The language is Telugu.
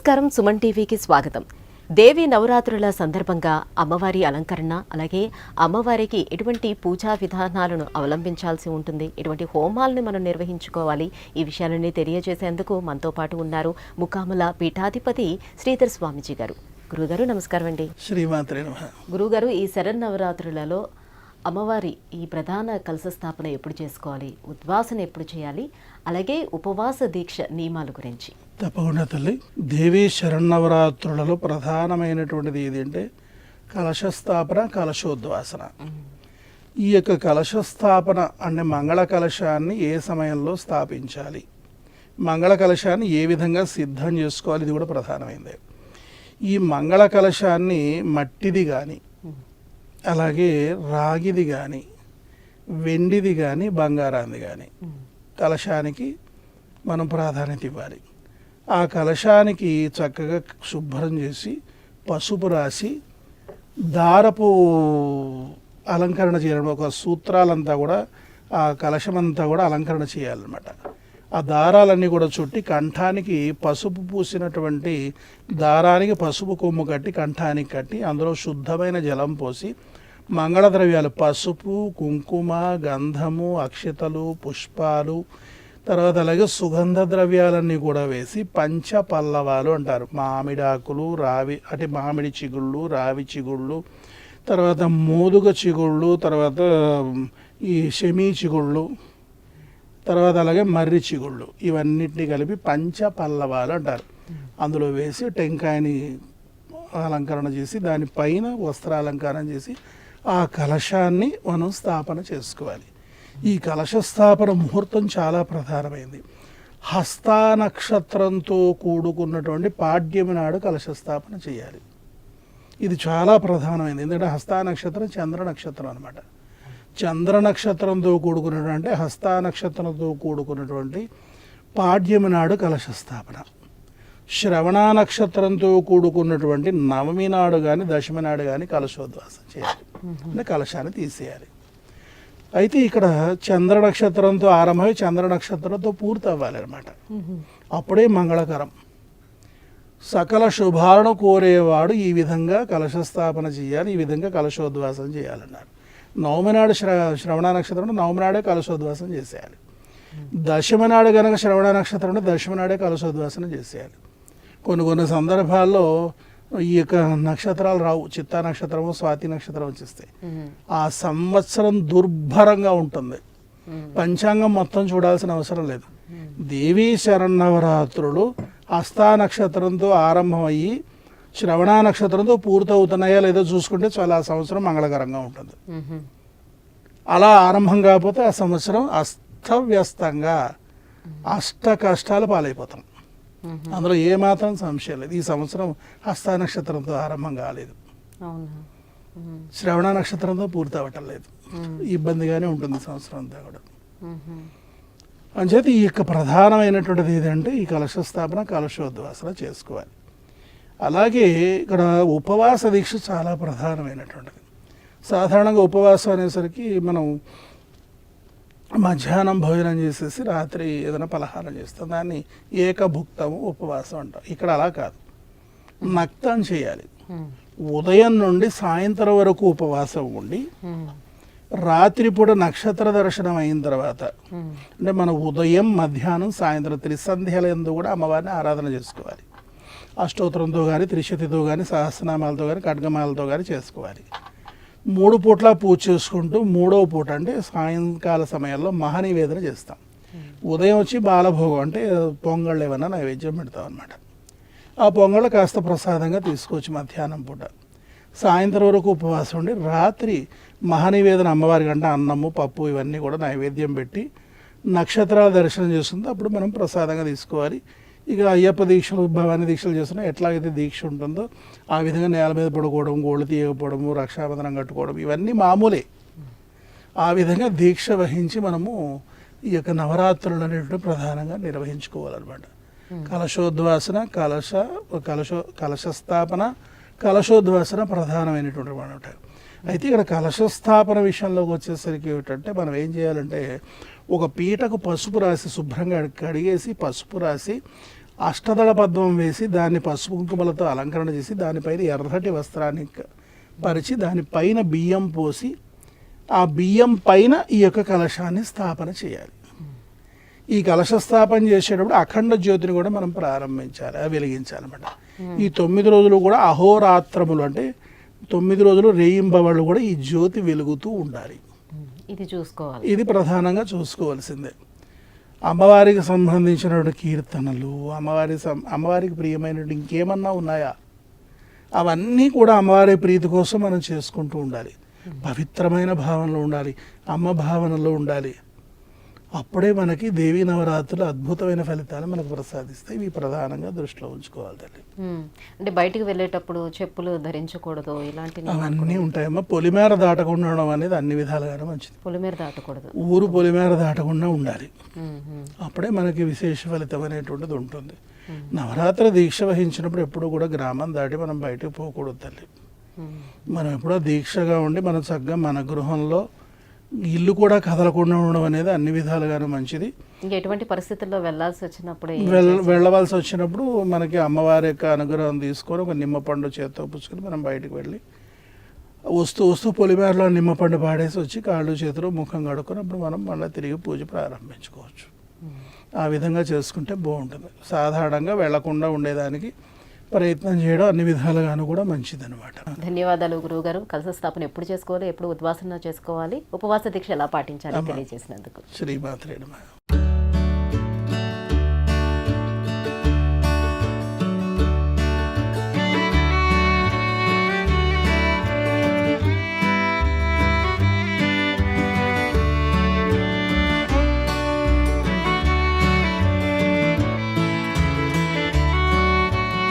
నమస్కారం సుమన్ టీవీకి స్వాగతం. దేవి నవరాత్రుల సందర్భంగా అమ్మవారి అలంకరణ అలాగే అమ్మవారికి ఎటువంటి పూజా విధానాలను అవలంబించాల్సి ఉంటుంది ఎటువంటి హోమాలను మనం నిర్వహించుకోవాలి ఈ విషయాలన్నీ తెలియజేసేందుకు మనతో పాటు ఉన్నారు ముకాముల పీఠాధిపతి శ్రీధర్ స్వామిజీ గారు. గురుగారు నమస్కారం అండి శ్రీమాత్రే గురుగారు ఈ శరన్నవరాత్రులలో అమ్మవారి ఈ ప్రధాన కలశ స్థాపన ఎప్పుడు చేసుకోవాలి? ఉద్వాసన ఎప్పుడు చేయాలి? అలాగే ఉపవాస దీక్ష నియమాల గురించి. తప్పకుండా తల్లి. దేవీ శరన్నవరాత్రులలో ప్రధానమైనటువంటిది ఏదంటే కలశస్థాపన కలశోద్వాసన. ఈ యొక్క కలశస్థాపన అంటే మంగళ కలశాన్ని ఏ సమయంలో స్థాపించాలి? మంగళ కలశాన్ని ఏ విధంగా సిద్ధం చేసుకోవాలి? ఇది కూడా ప్రధానమైంది ఈ మంగళ కలశాన్ని మట్టిది కానీ అలాగే రాగిది కానీ వెండిది కానీ బంగారాంది కానీ కలశానికి మనం ప్రాధాన్యత ఇవ్వాలి. ఆ కలశానికి చక్కగా శుభ్రం చేసి పసుపు రాసి దారపు అలంకరణ చేయడం ఒక సూత్రాలంతా కూడా ఆ కలశమంతా కూడా అలంకరణ చేయాలన్నమాట. ఆ దారాలన్నీ కూడా చుట్టి కంఠానికి పసుపు పూసినటువంటి దారానికి పసుపు కొమ్ము కట్టి కంఠానికి కట్టి అందులో శుద్ధమైన జలం పోసి మంగళ ద్రవ్యాలు పసుపు కుంకుమ గంధము అక్షతలు పుష్పాలు తర్వాత అలాగే సుగంధ ద్రవ్యాలన్నీ కూడా వేసి పంచ పల్లవాలు అంటారు. మామిడాకులు రావి అంటే మామిడి చిగుళ్ళు రావి చిగుళ్ళు తర్వాత మోదుగ చిగుళ్ళు తర్వాత ఈ షమీ చిగుళ్ళు తర్వాత అలాగే మర్రి చిగుళ్ళు ఇవన్నిటిని కలిపి పంచ పల్లవాలు అంటారు. అందులో వేసి టెంకాయని అలంకరణ చేసి దానిపైన వస్త్రాలంకరణ చేసి ఆ కలశాన్ని మనం స్థాపన చేసుకోవాలి. ఈ కలశ స్థాపన ముహూర్తం చాలా ప్రధానమైంది. హస్తా నక్షత్రంతో కూడుకున్నటువంటి పాడ్యమి నాడు కలశ స్థాపన చేయాలి. ఇది చాలా ప్రధానమైనది ఎందుకంటే హస్తా నక్షత్రం చంద్ర నక్షత్రం అనమాట చంద్ర నక్షత్రంతో కూడుకున్నటువంటి హస్తా నక్షత్రంతో కూడుకున్నటువంటి పాడ్యమి నాడు కలశ స్థాపన శ్రవణ నక్షత్రంతో కూడుకున్నటువంటి నవమి నాడు కానీ దశమి నాడు కానీ కలశోద్వాసం చేయాలి. అంటే కలశాన్ని తీసేయాలి. అయితే ఇక్కడ చంద్ర నక్షత్రంతో ఆరంభమై చంద్ర నక్షత్రంతో పూర్తి అవ్వాలి అనమాట అప్పుడే మంగళకరం. సకల శుభాలను కోరేవాడు ఈ విధంగా కలశ స్థాపన చేయాలి ఈ విధంగా కలశోద్వాసం చేయాలన్నారు. నవమి నాడు శ్ర శ్రవణ నక్షత్రం నవమి నాడే చేసేయాలి. దశమి నాడు కనుక శ్రవణ నక్షత్రం ఉంటే దశమి నాడే చేసేయాలి. కొన్ని కొన్ని సందర్భాల్లో ఈ యొక్క నక్షత్రాలు రావు. చిత్తా నక్షత్రము స్వాతి నక్షత్రం వచ్చేస్తాయి. ఆ సంవత్సరం దుర్భరంగా ఉంటుంది. పంచాంగం మొత్తం చూడాల్సిన అవసరం లేదు. దేవీ శరన్నవరాత్రులు హస్తా నక్షత్రంతో ఆరంభమయ్యి శ్రవణ నక్షత్రంతో పూర్తవుతున్నాయా లేదో చూసుకుంటే చాలా ఆ సంవత్సరం మంగళకరంగా ఉంటుంది. అలా ఆరంభం కాకపోతే ఆ సంవత్సరం అస్తవ్యస్తంగా అష్ట కష్టాలు పాలైపోతాం. అందులో ఏమాత్రం సంశయం లేదు. ఈ సంవత్సరం హస్త నక్షత్రంతో ఆరంభం కాలేదు. శ్రవణ నక్షత్రంతో పూర్తి అవ్వటం లేదు ఇబ్బందిగానే ఉంటుంది సంవత్సరం అంతా కూడా. అంచేత ఈ యొక్క ప్రధానమైనటువంటిది ఏదంటే ఈ కలశ స్థాపన కలశోద్వాసన చేసుకోవాలి. అలాగే ఇక్కడ ఉపవాస దీక్ష చాలా ప్రధానమైనటువంటిది సాధారణంగా ఉపవాసం అనేసరికి మనం మధ్యాహ్నం భోజనం చేసేసి రాత్రి ఏదైనా పలహారం చేస్తాం దాన్ని ఏకభుక్తము ఉపవాసం అంటాం ఇక్కడ అలా కాదు నక్తం చేయాలి. ఉదయం నుండి సాయంత్రం వరకు ఉపవాసం ఉండి. రాత్రిపూట నక్షత్ర దర్శనం అయిన తర్వాత. అంటే మన ఉదయం మధ్యాహ్నం సాయంత్రం త్రిసంధ్యల ఎందు కూడా అమ్మవారిని ఆరాధన చేసుకోవాలి అష్టోత్తరంతో కానీ త్రిశతితో కానీ సహస్రనామాలతో కానీ ఖడ్గమాలతో కానీ చేసుకోవాలి. మూడు పూట్ల పూజ చేసుకుంటూ మూడవ పూట అంటే సాయంకాల సమయంలో మహానివేదన చేస్తాం. ఉదయం వచ్చి బాలభోగం అంటే పొంగళ్ళు ఏమైనా నైవేద్యం పెడతాం అనమాట ఆ పొంగళ్ళు కాస్త ప్రసాదంగా తీసుకోవచ్చు మధ్యాహ్నం పూట. సాయంత్రం వరకు ఉపవాసం ఉండి రాత్రి మహానివేదన అమ్మవారి కంటే అన్నము పప్పు ఇవన్నీ కూడా నైవేద్యం పెట్టి నక్షత్రాల దర్శనం చేసుకుంటే అప్పుడు మనం ప్రసాదంగా తీసుకోవాలి. ఇక అయ్యప్ప దీక్షలు భవానీ దీక్షలు చేస్తున్నా ఎట్లాగైతే దీక్ష ఉంటుందో ఆ విధంగా నేల మీద పడుకోవడం గోళ్ళు తీయకపోవడము రక్షాబంధనం కట్టుకోవడం ఇవన్నీ మామూలే. ఆ విధంగా దీక్ష వహించి మనము ఈ యొక్క నవరాత్రులు అనేటువంటి ప్రధానంగా నిర్వహించుకోవాలన్నమాట. కలశోద్వాసన కలశ కలశ కలశస్థాపన కలశోద్వాసన ప్రధానమైనటువంటి అనమాట అయితే ఇక్కడ కలశస్థాపన విషయంలోకి వచ్చేసరికి ఏమిటంటే మనం ఏం చేయాలంటే ఒక పీటకు పసుపు రాసి శుభ్రంగా కడిగేసి పసుపు రాసి అష్టదళ పద్మం వేసి దాన్ని పసుపు కుంకుమలతో అలంకరణ చేసి దానిపైన ఎర్రటి వస్త్రాన్ని పరిచి దానిపైన బియ్యం పోసి ఆ బియ్యం పైన ఈ యొక్క కలశాన్ని స్థాపన చేయాలి. ఈ కలశ స్థాపన చేసేటప్పుడు అఖండ జ్యోతిని కూడా మనం ప్రారంభించాలి వెలిగించాలన్నమాట. ఈ తొమ్మిది రోజులు కూడా అహోరాత్రములు అంటే తొమ్మిది రోజులు రేయింబవళ్ళు కూడా ఈ జ్యోతి వెలుగుతూ ఉండాలి. ఇది చూసుకోవాలి. ఇది ప్రధానంగా చూసుకోవాల్సిందే. అమ్మవారికి సంబంధించినటువంటి కీర్తనలు అమ్మవారి సం- అమ్మవారికి ప్రియమైనటువంటి ఇంకేమన్నా ఉన్నాయా? అవన్నీ కూడా అమ్మవారి ప్రీతి కోసం మనం చేసుకుంటూ ఉండాలి. పవిత్రమైన భావనలో ఉండాలి. అమ్మ భావనలో ఉండాలి. అప్పుడే మనకి దేవీ నవరాత్రులు అద్భుతమైన ఫలితాలు మనకు ప్రసాదిస్తాయి. ఇవి ప్రధానంగా దృష్టిలో ఉంచుకోవాలి తల్లి. అంటే బయటికి వెళ్ళేటప్పుడు చెప్పులు ధరించకూడదు ఇలాంటి అవన్నీ ఉంటాయమ్మా. పొలిమేర దాటకుండా ఉండడం అనేది అన్ని విధాలుగానే మంచిది. పొలిమేర దాటకూడదు. ఊరు పొలిమేర దాటకుండా ఉండాలి. అప్పుడే మనకి విశేష ఫలితం అనేటువంటిది ఉంటుంది. నవరాత్రి దీక్ష వహించినప్పుడు ఎప్పుడు కూడా గ్రామం దాటి మనం బయటకు పోకూడదు తల్లి. మనం ఎప్పుడో దీక్షగా ఉండి మనం చక్కగా మన గృహంలో ఇల్లు కూడా కదలకుండా ఉండడం అనేది అన్ని విధాలుగాను మంచిది. ఎటువంటి పరిస్థితుల్లో వెళ్ళాల్సి వచ్చినప్పుడు వెళ్ళవలసి వచ్చినప్పుడు మనకి అమ్మవారి యొక్క అనుగ్రహం తీసుకొని ఒక నిమ్మపండు చేత్తో పుచ్చుకొని మనం బయటకు వెళ్ళి వస్తూ వస్తూ పొలిమేరలో నిమ్మపండు పాడేసి వచ్చి కాళ్ళు చేతులు ముఖం కడుక్కొని అప్పుడు మనం మళ్ళీ తిరిగి పూజ ప్రారంభించుకోవచ్చు. ఆ విధంగా చేసుకుంటే బాగుంటుంది. సాధారణంగా వెళ్ళకుండా ఉండేదానికి ప్రయత్నం చేయడం అన్ని విధాలుగాను కూడా మంచిదన్నమాట. ధన్యవాదాలు గురువు గారు కలశ స్థాపన ఎప్పుడు చేసుకోవాలి? ఎప్పుడు ఉద్వాసన చేసుకోవాలి? ఉపవాస దీక్ష ఎలా పాటించాలి తెలియజేసినందుకు. శ్రీమాత్రేణ